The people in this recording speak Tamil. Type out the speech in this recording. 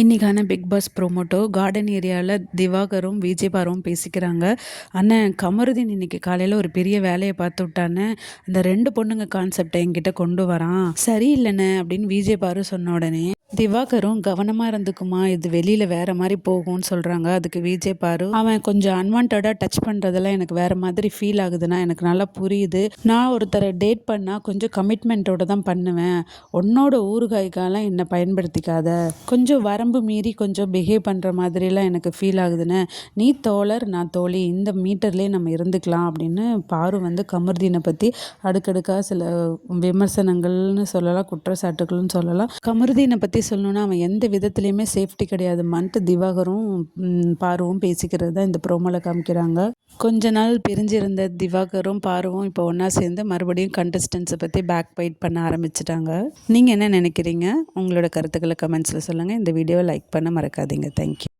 இன்றைக்கான பிக் பாஸ் ப்ரோமோட்டோ கார்டன் ஏரியாவில் திவாகரும் விஜயபாரும் பேசிக்கிறாங்க. அண்ணன் கமருதீன் இன்னைக்கு காலையில் ஒரு பெரிய வேலையை பார்த்து விட்டானே இந்த ரெண்டு பொண்ணுங்க கான்செப்டை என்கிட்ட கொண்டு வரான். சரி இல்லைண்ணே அப்படின்னு விஜயபாரு சொன்ன உடனே திவாகரும் கவனமாக இருந்துக்குமா? இது வெளியில் வேற மாதிரி போகும்னு சொல்கிறாங்க அதுக்கு விஜய் பாரு. அவன் கொஞ்சம் அன்வான்டாக டச் பண்ணுறதெல்லாம் எனக்கு வேற மாதிரி ஃபீல் ஆகுதுன்னா எனக்கு நல்லா புரியுது. நான் ஒருத்தரை டேட் பண்ணால் கொஞ்சம் கமிட்மெண்ட்டோட தான் பண்ணுவேன். உன்னோட ஊறுகாய்க்காலாம் என்னை பயன்படுத்திக்காத. கொஞ்சம் வரம்பு மீறி கொஞ்சம் பிஹேவ் பண்ணுற மாதிரிலாம் எனக்கு ஃபீல் ஆகுதுன்னு. நீ தோழர் நான் தோழி. இந்த மீட்டர்லேயே நம்ம இருந்துக்கலாம் அப்படின்னு பாரு வந்து கமர்தீனை பற்றி அடுக்கடுக்காக சில விமர்சனங்கள்னு சொல்லலாம் குற்றச்சாட்டுகள்னு சொல்லலாம். கமருதீனை பற்றி சொல்லணும்னா அவன் எந்த விதத்துலேயுமே சேஃப்டி கிடையாதுமான்ட்டு திவாகரும் பாருவும் பேசிக்கிறது தான் இந்த ப்ரோமோவில் காமிக்கிறாங்க. கொஞ்ச நாள் பிரிஞ்சிருந்த திவாகரும் பாருவும் இப்போ ஒன்றா சேர்ந்து மறுபடியும் கண்டஸ்டன்ஸை பற்றி பேக் பைட் பண்ண ஆரம்பிச்சிட்டாங்க. நீங்கள் என்ன நினைக்கிறீங்க? உங்களோட கருத்துக்களை கமெண்ட்ஸில் சொல்லுங்கள் இந்த வீடியோவை லைக் பண்ண மறக்காதீங்க. தேங்க்யூ